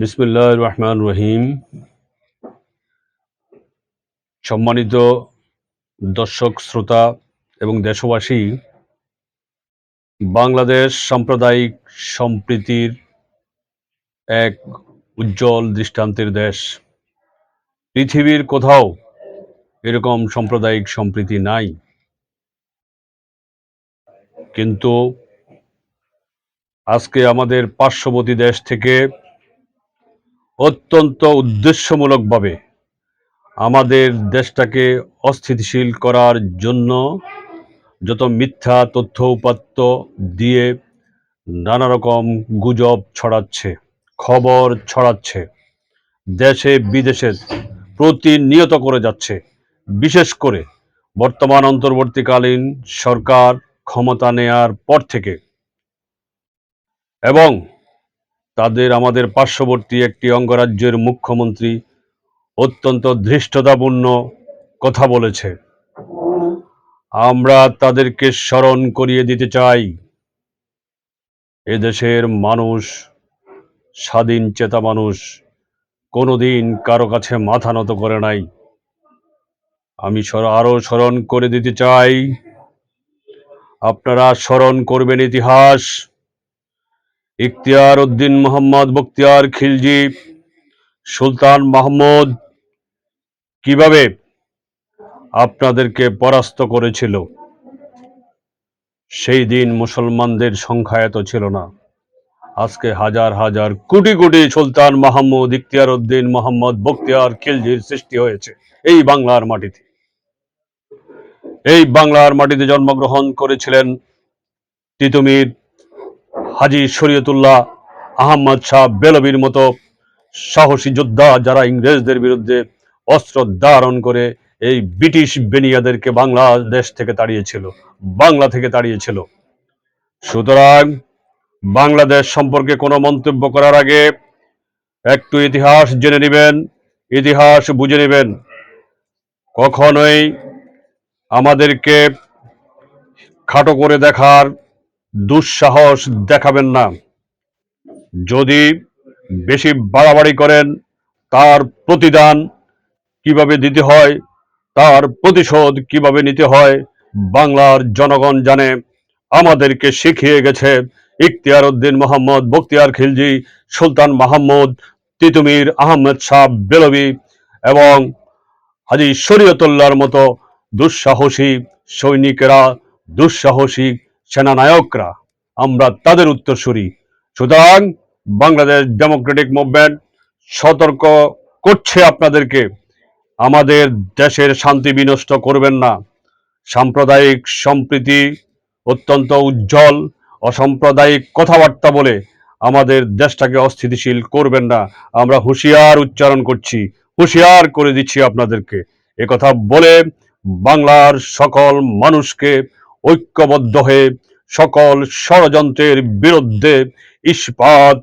বিসমুল্লাহ রহমান রহিম। সম্মানিত দর্শক, শ্রোতা এবং দেশবাসী, বাংলাদেশ সাম্প্রদায়িক সম্প্রীতির এক উজ্জ্বল দৃষ্টান্তের দেশ। পৃথিবীর কোথাও এরকম সাম্প্রদায়িক সম্প্রীতি নাই। কিন্তু আজকে আমাদের পার্শ্ববর্তী দেশ থেকে অত্যন্ত উদ্দেশ্যমূলকভাবে আমাদের দেশটাকে অস্থিতিশীল করার জন্য যত মিথ্যা তথ্য উপাত্ত দিয়ে নানা রকম গুজব ছড়াচ্ছে, খবর ছড়াচ্ছে, দেশে বিদেশে প্রতিনিয়ত করে যাচ্ছে। বিশেষ করে বর্তমান অন্তর্বর্তীকালীন সরকার ক্ষমতা নেয়ার পর থেকে। এবং তাদের আমাদের পার্শ্ববর্তী একটি অঙ্গরাজ্যের মুখ্যমন্ত্রী অত্যন্ত ধৃষ্টতাপূর্ণ কথা বলেছে। আমরা তাদেরকে স্মরণ করিয়ে দিতে চাই। এদেশের মানুষ, স্বাধীন চেতা মানুষ, কোনোদিন কারও কাছে মাথা নত করে নাই। আমি আরও স্মরণ করে দিতে চাই। আপনারা স্মরণ করবেন ইতিহাস। ইখতিয়ার উদ্দিন মোহাম্মদ বখতিয়ার খিলজি, সুলতান মাহমুদ কীভাবে আপনাদেরকে পরাস্ত করেছিল? সেই দিন মুসলমানদের সংখ্যা এত ছিল না। আজকে হাজার হাজার কোটি কোটি সুলতান মাহমুদ, ইখতিয়ার উদ্দিন মোহাম্মদ বখতিয়ার খিলজির সৃষ্টি হয়েছে এই বাংলার মাটিতে। এই বাংলার মাটিতে জন্মগ্রহণ করেছিলেন তিতুমির হাজি শরীয়তুল্লাহ আহমদ শাহ বেলবির মতো সাহসী যোদ্ধা যারা ইংরেজদের বিরুদ্ধে অস্ত্র ধারণ করে এই ব্রিটিশ বেনিয়াদেরকে বাংলাদেশ থেকে তাড়িয়েছিল, বাংলা থেকে তাড়িয়েছিল। সুতরাং বাংলাদেশ সম্পর্কে কোনো মন্তব্য করার আগে একটু ইতিহাস জেনে নেবেন, ইতিহাস বুঝে নেবেন। কখনোই আমাদেরকে খাটো করে দেখার দুঃসাহস দেখাবেন না। যদি বেশি বাড়াবাড়ি করেন, তার প্রতিদান কীভাবে দিতে হয়, তার প্রতিশোধ কীভাবে নিতে হয়, বাংলার জনগণ জানে। আমাদেরকে শিখিয়ে গেছে ইখতিয়ার উদ্দিন মোহাম্মদ, বখতিয়ার খিলজি, সুলতান মাহমুদ, তিতুমির আহমেদ শাহ বেলবি এবং হাজি শরীয়তুল্লাহর মতো দুঃসাহসী সৈনিকেরা, দুঃসাহসী সেনানায়করা, আমরা তাদের উত্তরসূরি। সুতরাং বাংলাদেশ ডেমোক্রেটিক মুভমেন্ট সতর্ক করছে আপনাদেরকে। আমাদের দেশের শান্তি বিনষ্ট করবেন না। সাম্প্রদায়িক সম্প্রীতি অত্যন্ত উজ্জ্বল, অসাম্প্রদায়িক কথাবার্তা বলে আমাদের দেশটাকে অস্থিতিশীল করবেন না। আমরা হুঁশিয়ার উচ্চারণ করছি, হুঁশিয়ার করে দিচ্ছি আপনাদেরকে। কথা বলে বাংলার সকল মানুষকে ঐক্যবদ্ধ হয়ে সকল ষড়যন্ত্রের বিরুদ্ধে ইস্পাত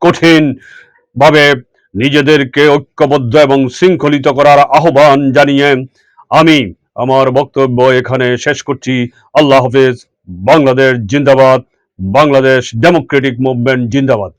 কঠিন ভাবে নিজেদেরকে ঐক্যবদ্ধ এবং শৃঙ্খলিত করার আহ্বান জানিয়ে আমি আমার বক্তব্য এখানে শেষ করছি। আল্লাহ হাফেজ। বাংলাদেশ জিন্দাবাদ। বাংলাদেশ ডেমোক্রেটিক মুভমেন্ট জিন্দাবাদ।